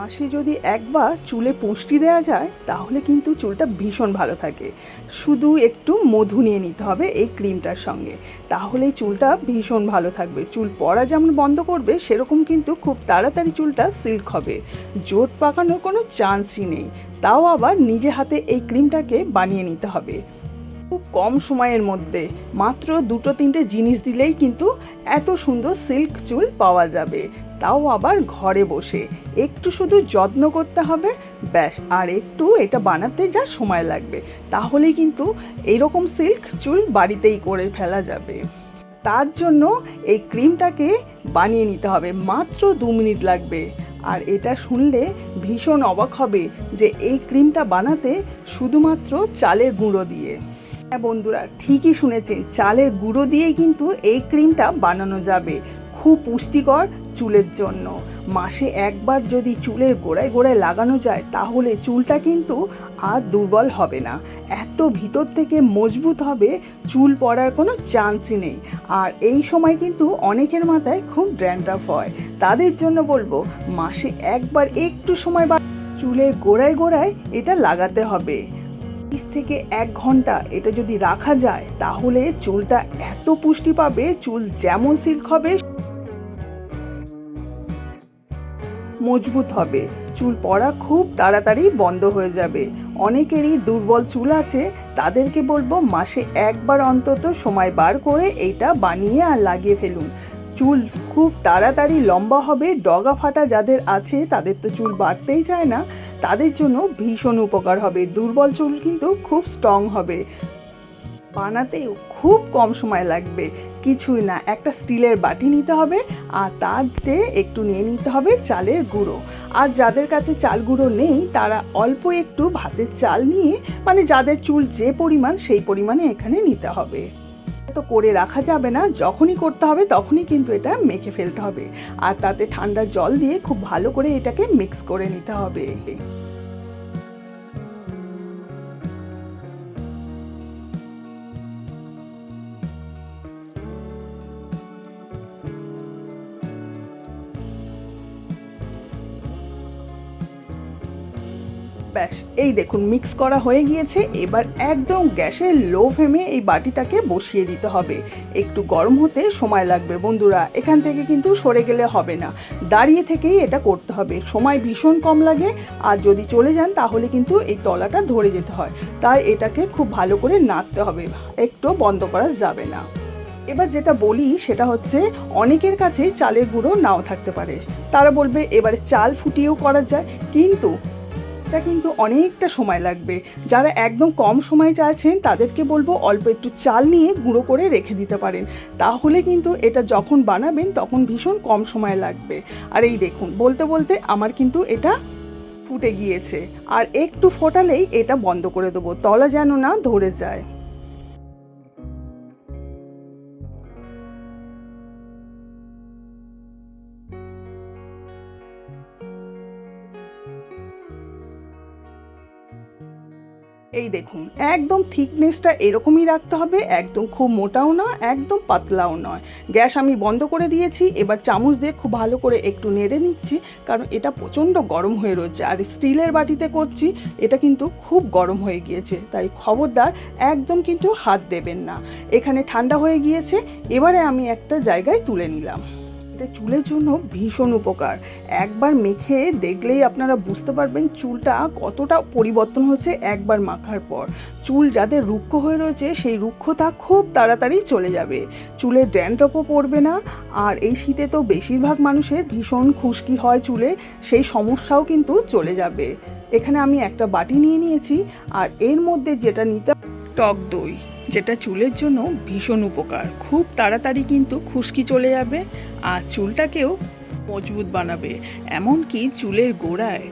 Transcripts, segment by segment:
মাসে যদি একবার চুলে পুষ্টি দেওয়া যায়, তাহলে কিন্তু চুলটা ভীষণ ভালো থাকে। শুধু একটু মধু নিয়ে নিতে হবে এই ক্রিমটার সঙ্গে। তাহলেই চুলটা ভীষণ ভালো থাকবে। চুল পড়া যেমন বন্ধ করবে, সেরকম কিন্তু খুব তাড়াতাড়ি চুলটা সিল্ক হবে। জোট পাকানোর কোনো চান্সই নেই। তাও আবার নিজে হাতে এই ক্রিমটাকে বানিয়ে নিতে হবে। খুব কম সময়ের মধ্যে, মাত্র দুটো তিনটে জিনিস দিলেই কিন্তু এত সুন্দর সিল্ক চুল পাওয়া যাবে। তাও আবার ঘরে বসে। একটু শুধু যত্ন করতে হবে, ব্যাস, আর একটু এটা বানাতে যা সময় লাগবে। তাহলেই কিন্তু এইরকম সিল্ক চুল বাড়িতেই করে ফেলা যাবে। তার জন্য এই ক্রিমটাকে বানিয়ে নিতে হবে, মাত্র দু মিনিট লাগবে। আর এটা শুনলে ভীষণ অবাক হবে যে এই ক্রিমটা বানাতে শুধুমাত্র চালের গুঁড়ো দিয়ে। হ্যাঁ বন্ধুরা, ঠিকই শুনেছেন, চালের গুঁড়ো দিয়েই কিন্তু এই ক্রিমটা বানানো যাবে। খুব পুষ্টিকর চুলের জন্য। মাসে একবার যদি চুলের গোড়ায় গোড়ায় লাগানো যায়, তাহলে চুলটা কিন্তু আর দুর্বল হবে না। এত ভিতর থেকে মজবুত হবে, চুল পড়ার কোনো চান্সই নেই। আর এই সময় কিন্তু অনেকের মাথায় খুব ড্র্যান্ড্রাফ হয়। তাদের জন্য বলব, মাসে একবার একটু সময় বা চুলের গোড়ায় গোড়ায় এটা লাগাতে হবে। তিরিশ থেকে এক ঘণ্টা এটা যদি রাখা যায়, তাহলে চুলটা এত পুষ্টি পাবে, চুল যেমন সিল্ক হবে মজবুত হবে। চুল পড়া খুব তাড়াতাড়ি বন্ধ হয়ে যাবে। অনেকেরই দুর্বল চুল আছে, তাদেরকে বলব মাসে একবার অন্তত সময় বার করে এইটা বানিয়ে আর লাগিয়ে ফেলুন। চুল খুব তাড়াতাড়ি লম্বা হবে, ডগা ফাটা যাদের আছে তাদের তো চুল বাড়তেই চায় না। তাদের জন্য ভীষণ উপকার হবে। দুর্বল চুল কিন্তু খুব স্ট্রং হবে। বানাতেও খুব কম সময় লাগবে। কিছুই না, একটা স্টিলের বাটি নিতে হবে আর তাতে একটু নিয়ে নিতে হবে চালের গুঁড়ো। আর যাদের কাছে চাল গুঁড়ো নেই, তারা অল্প একটু ভাতের চাল নিয়ে মানে যাদের চুল যে পরিমাণ, সেই পরিমাণে এখানে নিতে হবে। তো করে রাখা যাবে না, যখনই করতে হবে তখনই কিন্তু এটা মেখে ফেলতে হবে। আর তাতে ঠান্ডা জল দিয়ে খুব ভালো করে এটাকে মিক্স করে নিতে হবে। ব্যাস, এই দেখুন মিক্স করা হয়ে গিয়েছে। এবার একদম গ্যাসের লো ফ্লেমে এই বাটিটাকে বসিয়ে দিতে হবে। একটু গরম হতে সময় লাগবে বন্ধুরা, এখান থেকে কিন্তু সরে গেলে হবে না। দাঁড়িয়ে থেকেই এটা করতে হবে। সময় ভীষণ কম লাগে, আর যদি চলে যান তাহলে কিন্তু এই তলাটা ধরে যেতে হয়। তাই এটাকে খুব ভালো করে নাড়তে হবে, একটু বন্ধ করা যাবে না। এবার যেটা বলি, সেটা হচ্ছে অনেকের কাছে চালের গুঁড়ো নাও থাকতে পারে। তারা বলবে, এবারে চাল ফুটিয়েও করা যায়। কিন্তু এটা কিন্তু অনেকটা সময় লাগবে। যারা একদম কম সময় চাইছেন, তাদেরকে বলব অল্প একটু চাল নিয়ে গুঁড়ো করে রেখে দিতে পারেন। তাহলে কিন্তু এটা যখন বানাবেন, তখন ভীষণ কম সময় লাগবে। আর এই দেখুন, বলতে বলতে আমার কিন্তু এটা ফুটে গিয়েছে। আর একটু ফোটালেই এটা বন্ধ করে দেবো, তলা যেন না ধরে যায়। এই দেখুন, একদম থিকনেসটা এরকমই রাখতে হবে, একদম খুব মোটাও না একদম পাতলাও নয়। গ্যাস আমি বন্ধ করে দিয়েছি, এবার চামচ দিয়ে খুব ভালো করে একটু নেড়ে নিচ্ছি, কারণ এটা প্রচণ্ড গরম হয়ে রয়েছে, আর স্টিলের বাটিতে করছি, এটা কিন্তু খুব গরম হয়ে গিয়েছে, তাই খবরদার একদম কিন্তু হাত দেবেন না। এখানে ঠান্ডা হয়ে গিয়েছে, এবারে আমি একটা জায়গায় তুলে নিলাম। এটা চুলের জন্য ভীষণ উপকার। একবার মেখে দেখলেই আপনারা বুঝতে পারবেন চুলটা কতটা পরিবর্তন হচ্ছে একবার মাখার পর। চুল যাদের রুক্ষ হয়ে রয়েছে, সেই রুক্ষতা খুব তাড়াতাড়ি চলে যাবে। চুলের ড্যান্ড্রপও পড়বে না, আর এই শীতে তো বেশিরভাগ মানুষের ভীষণ খুশকি হয় চুলে, সেই সমস্যাও কিন্তু চলে যাবে। এখানে আমি একটা বাটি নিয়ে নিয়েছি, আর এর মধ্যে যেটা নিতে টক দই, যেটা চুলের জন্য ভীষণ উপকার। খুব তাড়াতাড়ি কিন্তু খুশকি চলে যাবে আর চুলটাকেও মজবুত বানাবে। এমনকি চুলের গোড়ায়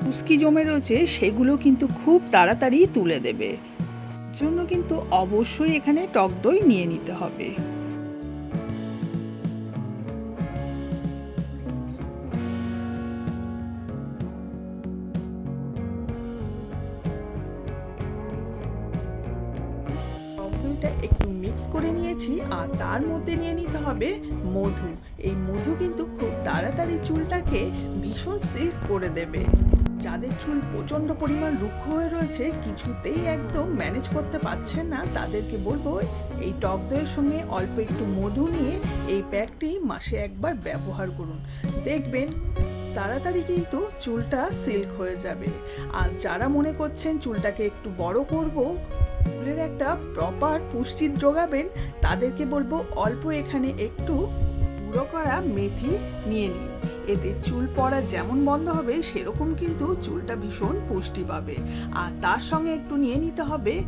খুশকি জমে রয়েছে, সেগুলো কিন্তু খুব তাড়াতাড়ি তুলে দেবে। জন্য কিন্তু অবশ্যই এখানে টক দই নিয়ে নিতে হবে। করে নিয়েছি আর তার মধ্যে নিয়ে নিতে হবে মধু। এই মধু কিন্তু খুব তাড়াতাড়ি চুলটাকে ভীষণ সিল্ক করে দেবে। যাদের চুল প্রচণ্ড পরিমাণ রুক্ষ হয়ে রয়েছে, কিছুতেই একদম ম্যানেজ করতে পারছেন না, তাদেরকে বলব এই টক দইয়ের সঙ্গে অল্প একটু মধু নিয়ে এই প্যাকটি মাসে একবার ব্যবহার করুন। দেখবেন তাড়াতাড়ি কিন্তু চুলটা সিল্ক হয়ে যাবে। আর যারা মনে করছেন চুলটাকে একটু বড় করব, চুলের একটা প্রপার পুষ্টির যোগাবেন, তাদেরকে বলব অল্প এখানে একটু গুঁড়ো করা মেথি নিয়ে নিন। এতে চুল পড়া যেমন বন্ধ হবে, সেরকম কিন্তু চুলটা ভীষণ পুষ্টি পাবে। আর তার সঙ্গে একটু নিয়ে নিতে হবে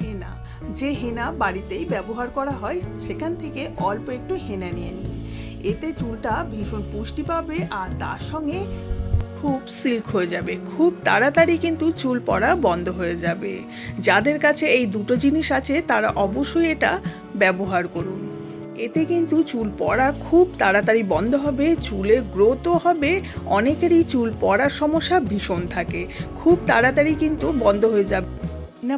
হেনা। যে হেনা বাড়িতেই ব্যবহার করা হয়, সেখান থেকে অল্প একটু হেনা নিয়ে নিন। এতে চুলটা ভীষণ পুষ্টি পাবে আর তার সঙ্গে খুব সিল্ক হয়ে যাবে। খুব তাড়াতাড়ি কিন্তু চুল পড়া বন্ধ হয়ে যাবে। যাদের কাছে এই দুটো জিনিস আছে, তারা অবশ্যই এটা ব্যবহার করুন। এতে কিন্তু চুল পড়া খুব তাড়াতাড়ি বন্ধ হবে চুলের গ্রোথও হবে, অনেকেরই চুল পড়ার সমস্যা ভীষণ থাকে। খুব তাড়াতাড়ি কিন্তু বন্ধ হয়ে যাবে।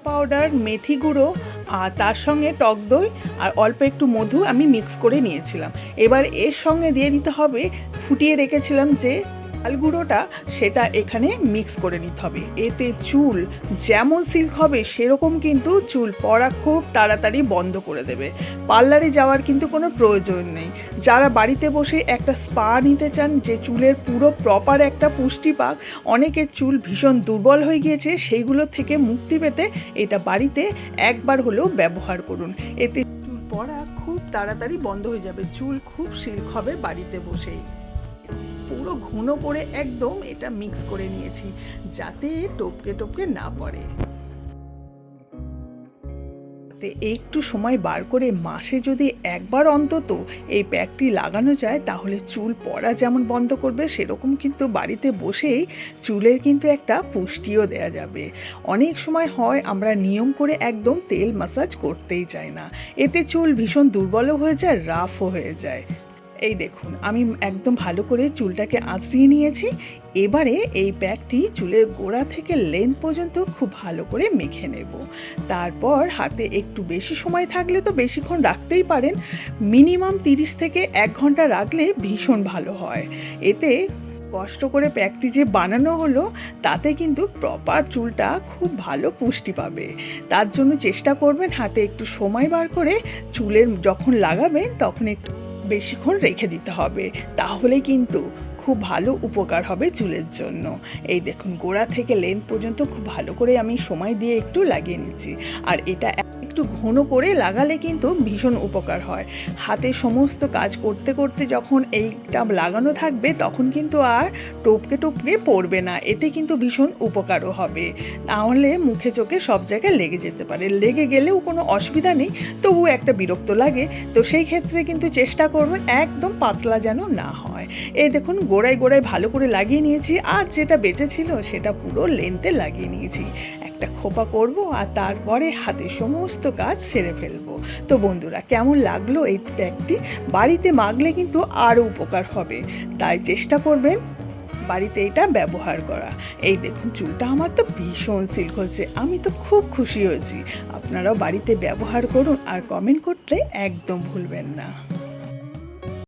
পাউডার মেথি গুঁড়ো আর তার সঙ্গে টক দই আর অল্প একটু মধু আমি মিক্স করে নিয়েছিলাম। এবার এর সঙ্গে দিয়ে দিতে হবে, ফুটিয়ে রেখেছিলাম যে চাল গুঁড়োটা সেটা এখানে মিক্স করে নিতে হবে। এতে চুল যেমন সিল্ক হবে, সেরকম কিন্তু চুল পড়া খুব তাড়াতাড়ি বন্ধ করে দেবে। পার্লারে যাওয়ার কিন্তু কোনো প্রয়োজন নেই। যারা বাড়িতে বসে একটা স্পা নিতে চান, যে চুলের পুরো প্রপার একটা পুষ্টি পাক, অনেকের চুল ভীষণ দুর্বল হয়ে গিয়েছে, সেইগুলো থেকে মুক্তি পেতে এটা বাড়িতে একবার হলেও ব্যবহার করুন। এতে চুল পড়া খুব তাড়াতাড়ি বন্ধ হয়ে যাবে। চুল খুব সিল্ক হবে বাড়িতে বসেই। পুরো ঘন করে একদম এটা মিক্স করে নিয়েছি, যাতে টপকে টপকে না পড়ে। একটু সময় বার করে মাসে যদি একবার অন্তত এই প্যাকটি লাগানো যায়, তাহলে চুল পড়া যেমন বন্ধ করবে, সেরকম কিন্তু বাড়িতে বসেই চুলের কিন্তু একটা পুষ্টিও দেয়া যাবে। অনেক সময় হয় আমরা নিয়ম করে একদম তেল মাসাজ করতেই চাই না। এতে চুল ভীষণ দুর্বলও হয়ে যায় রাফও হয়ে যায়। এই দেখুন, আমি একদম ভালো করে চুলটাকে আঁচড়িয়ে নিয়েছি। এবারে এই প্যাকটি চুলের গোড়া থেকে লেন্থ পর্যন্ত খুব ভালো করে মেখে নেব। তারপর হাতে একটু বেশি সময় থাকলে তো বেশিক্ষণ রাখতেই পারেন। মিনিমাম তিরিশ থেকে এক ঘণ্টা রাখলে ভীষণ ভালো হয়। এতে কষ্ট করে প্যাকটি যে বানানো হলো, তাতে কিন্তু প্রপার চুলটা খুব ভালো পুষ্টি পাবে। তার জন্য চেষ্টা করবেন হাতে একটু সময় বার করে চুলের যখন লাগাবেন, তখন একটু বেশিক্ষণ রেখে দিতে হবে। তাহলে কিন্তু খুব ভালো উপকার হবে চুলের জন্য। এই দেখুন, গোড়া থেকে লেন্থ পর্যন্ত খুব ভালো করে আমি সময় দিয়ে একটু লাগিয়ে নিচ্ছি। আর এটা একটু ঘন করে লাগালে কিন্তু ভীষণ উপকার হয়। হাতে সমস্ত কাজ করতে করতে যখন এইটা লাগানো থাকবে, তখন কিন্তু আর টপকে টপকে পড়বে না। এতে কিন্তু ভীষণ উপকারও হবে। তাহলে মুখে চোখে সব জায়গায় লেগে যেতে পারে। লেগে গেলেও কোনো অসুবিধা নেই তবু একটা বিরক্ত লাগে। তো সেই ক্ষেত্রে কিন্তু চেষ্টা করবেন একদম পাতলা যেন না হয়। এই দেখুন, গোড়ায় গোড়ায় ভালো করে লাগিয়ে নিয়েছি। আর যেটা বেঁচে ছিল, সেটা পুরো লেন্থে লাগিয়ে নিয়েছি। একটা খোপা করব আর তারপরে হাতে সমস্ত কাজ সেরে ফেলব। তো বন্ধুরা, কেমন লাগল এই প্যাকটি বাড়িতে মাগলে কিন্তু আরও উপকার হবে। তাই চেষ্টা করবেন বাড়িতে এটা ব্যবহার করা। এই দেখুন, চুলটা আমার তো ভীষণ সিল্ক হচ্ছে। আমি তো খুব খুশি হয়েছি। আপনারাও বাড়িতে ব্যবহার করুন আর কমেন্ট করতে একদম ভুলবেন না।